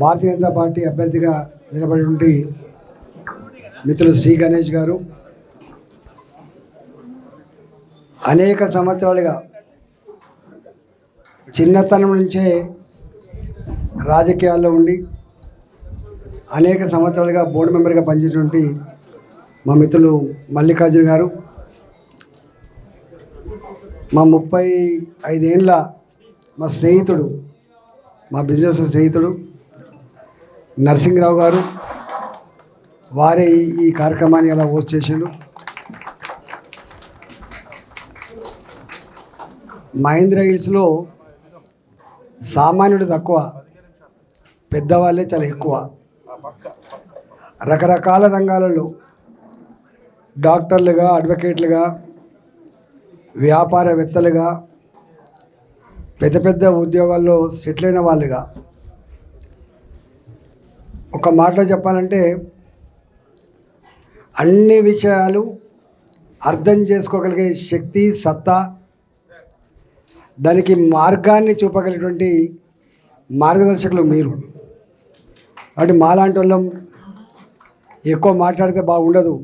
Bharatiya Janata party అభ్యర్థిగా నిలబడి ఉండి మిత్రులు శ్రీ గణేష్ గారు. అనేక సంవత్సరాలుగా చిన్నతనం నుంచే రాజకీయాల్లో ఉండి అనేక సంవత్సరాలుగా బోర్డు మెంబర్గా పనిచేసినటువంటి మా మిత్రులు మల్లికార్జున గారు. మా ముప్పై ఐదేళ్ళ మా స్నేహితుడు మా బిజినెస్ స్నేహితుడు నరసింహరావు గారు వారే ఈ- కార్యక్రమాన్ని అలా హోస్ట్ చేసిండు మహేంద్ర హిల్స్లో సామాన్యుడు తక్కువ పెద్దవాళ్ళే చాలా ఎక్కువ. రకరకాల రంగాలలో డాక్టర్లుగా అడ్వకేట్లుగా వ్యాపారవేత్తలుగా పెద్ద పెద్ద ఉద్యోగాల్లో సెటిల్ అయిన వాళ్ళుగా. ఒక మాటలో చెప్పాలంటే అన్ని విషయాలు అర్థం చేసుకోగలిగే శక్తి సత్తా దానికి మార్గాన్ని చూపగలిగినటువంటి మార్గదర్శకులు మీరు. కాబట్టి మాలాంటి వాళ్ళం ఎక్కువ మాట్లాడితే బాగుండదు.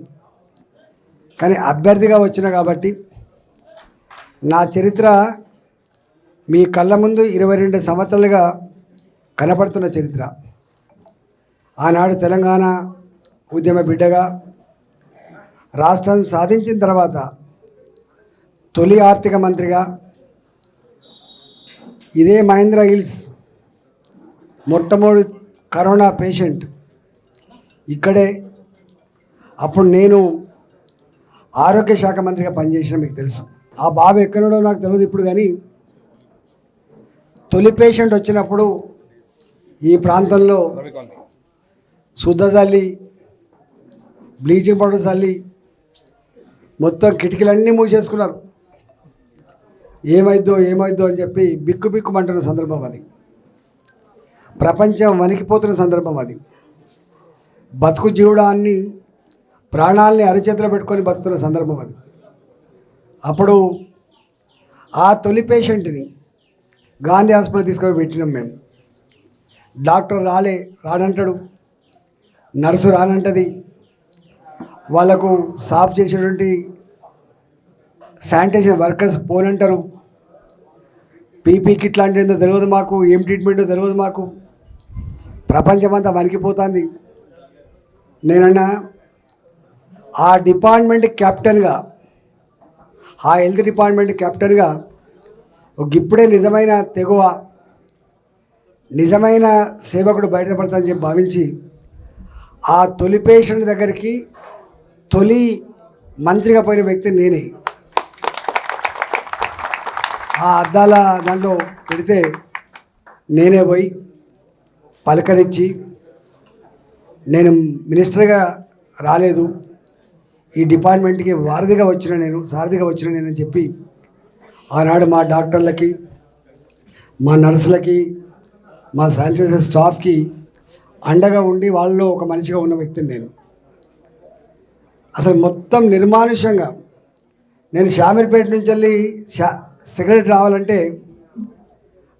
కానీ అభ్యర్థిగా వచ్చిన కాబట్టి నా చరిత్ర మీ కళ్ళ ముందు ఇరవై రెండు సంవత్సరాలుగా కనపడుతున్న చరిత్ర. ఆనాడు తెలంగాణ ఉద్యమ బిడ్డగా రాష్ట్రం సాధించిన తర్వాత తొలి ఆర్థిక మంత్రిగా ఇదే మహేంద్ర హిల్స్ మొట్టమొదటి కరోనా పేషెంట్ ఇక్కడే. అప్పుడు నేను ఆరోగ్య శాఖ మంత్రిగా పనిచేసిన మీకు తెలుసు. ఆ బాబు ఎక్కడో నాకు తెలియదు ఇప్పుడు కానీ తొలి పేషెంట్ వచ్చినప్పుడు ఈ ప్రాంతంలో శుద్ధ చల్లి బ్లీచింగ్ పౌడర్ చల్లి మొత్తం కిటికీలన్నీ మూసేసుకున్నారు. ఏమైద్దో ఏమైద్దో అని చెప్పి బిక్కు బిక్కుమంటున్న సందర్భం అది. ప్రపంచం వణికిపోతున్న సందర్భం అది. బతుకు జీవుడాన్ని ప్రాణాలని అరచేతిలో పెట్టుకొని బతుకుతున్న సందర్భం అది. అప్పుడు ఆ తొలి పేషెంట్ని గాంధీ హాస్పిటల్ తీసుకొని పెట్టినాం మేము. డాక్టర్ రాలే రానంటాడు. నర్సు రానంటది. వాళ్ళకు సాఫ్ చేసేటువంటి శానిటైజర్ వర్కర్స్ పోనంటారు పీపీ కిట్ లాంటి ఏందో తెలియదు మాకు ఏం ట్రీట్మెంటో తెలియదు మాకు. ప్రపంచమంతా వణికిపోతుంది. నేనన్నా ఆ డిపార్ట్మెంట్ కెప్టెన్గా ఆ హెల్త్ డిపార్ట్మెంట్ కెప్టెన్గా ఒక ఇప్పుడే నిజమైన తెగువ నిజమైన సేవకుడు బయటపడతానని చెప్పి భావించి ఆ తొలి పేషెంట్ దగ్గరికి తొలి మంత్రిగా పోయిన వ్యక్తి నేనే. ఆ అద్దాల దాంట్లో పెడితే నేనే పోయి పలకరించి నేను మినిస్టర్గా రాలేదు. ఈ డిపార్ట్మెంట్కి వారధిగా వచ్చిన నేను సారథిగా వచ్చిన నేనని చెప్పి ఆనాడు మా డాక్టర్లకి మా నర్సులకి మా శానిటైజర్ స్టాఫ్కి అండగా ఉండి వాళ్ళలో ఒక మనిషిగా ఉన్న వ్యక్తిని నేను. అసలు మొత్తం నిర్మానుష్యంగా నేను షామీర్పేట నుంచి వెళ్ళి షా సిగరెట్ రావాలంటే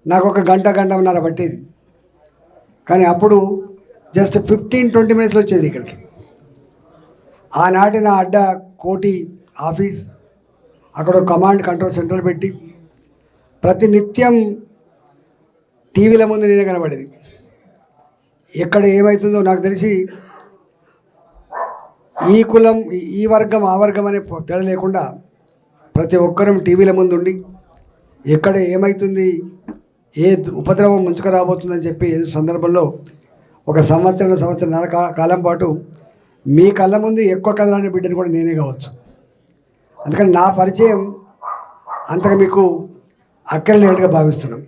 నాకు ఒక గంట గంటన్నర పట్టేది. కానీ అప్పుడు జస్ట్ ఫిఫ్టీన్ ట్వంటీ మినిట్స్లో వచ్చేది ఇక్కడికి. ఆనాటి నా అడ్డ కోటి ఆఫీస్ అక్కడ కమాండ్ కంట్రోల్ సెంటర్ పెట్టి ప్రతి నిత్యం టీవీల ముందు నేనే కనబడేది. ఎక్కడ ఏమవుతుందో నాకు తెలిసి ఈ కులం ఈ- వర్గం ఆ వర్గం అనే తేడా లేకుండా ప్రతి ఒక్కరం టీవీల ముందు ఉండి ఎక్కడ ఏమవుతుంది ఏ ఉపద్రవం ముంచుకు రాబోతుందని చెప్పి ఏదో సందర్భంలో ఒక సంవత్సరం సంవత్సరం కాలం పాటు మీ కళ్ళ ముందు ఎక్కువ కదలాని బిడ్డను కూడా నేనే కావచ్చు. అందుకని నా పరిచయం అంతగా మీకు అక్కర్లేనిగా భావిస్తున్నాం.